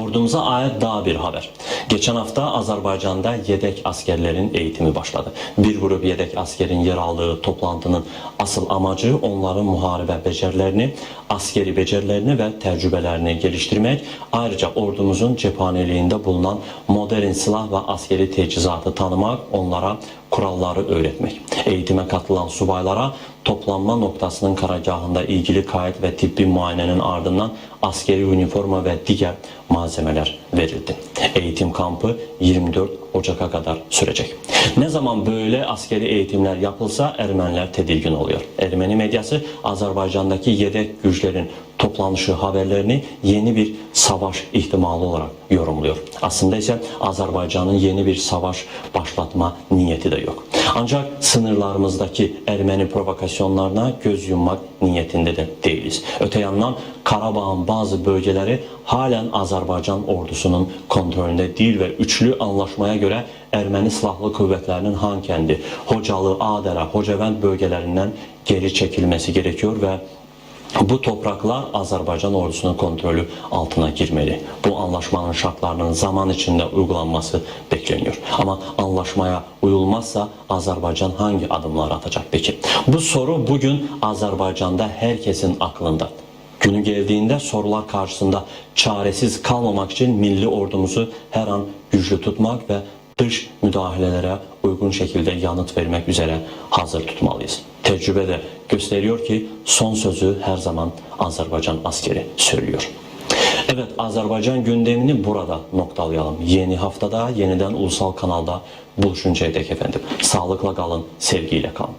Ordumuza ait daha bir haber. Geçen hafta Azerbaycan'da yedek askerlerin eğitimi başladı. Bir grup yedek askerin yer aldığı toplantının asıl amacı onların muharebe becerilerini, askeri becerilerini ve tecrübelerini geliştirmek, ayrıca ordumuzun cephaneliğinde bulunan modern silah ve askeri teçhizatı tanımak, onlara kuralları öğretmek. Eğitime katılan subaylara toplanma noktasının karargahında ilgili kayıt ve tıbbi muayenenin ardından askeri üniforma ve diğer malzemeler verildi. Eğitim kampı 24 Ocak'a kadar sürecek. Ne zaman böyle askeri eğitimler yapılsa Ermeniler tedirgin oluyor. Ermeni medyası Azerbaycan'daki yedek güçlerin toplanışı haberlerini yeni bir savaş ihtimali olarak yorumluyor. Aslında ise Azerbaycan'ın yeni bir savaş başlatma niyeti de yok. Ancak sınırlarımızdaki Ermeni provokasyonlarına göz yummak niyetinde de değiliz. Öte yandan Karabağ'ın bazı bölgeleri halen Azerbaycan ordusunun kontrolünde değil ve üçlü anlaşmaya göre Ermeni Silahlı Kuvvetlerinin Hankendi, Hocalı, Adera, Hocavend bölgelerinden geri çekilmesi gerekiyor ve bu topraklar Azerbaycan ordusunun kontrolü altına girmeli. Bu anlaşmanın şartlarının zaman içinde uygulanması bekleniyor. Ama anlaşmaya uyulmazsa Azerbaycan hangi adımlar atacak peki? Bu soru bugün Azerbaycan'da herkesin aklında. Günü geldiğinde sorular karşısında çaresiz kalmamak için milli ordumuzu her an güçlü tutmak ve dış müdahalelere uygun şekilde yanıt vermek üzere hazır tutmalıyız. Tecrübe de gösteriyor ki son sözü her zaman Azerbaycan askeri söylüyor. Evet Azerbaycan gündemini burada noktalayalım. Yeni haftada yeniden ulusal kanalda buluşuncaya dek efendim. Sağlıkla kalın, sevgiyle kalın.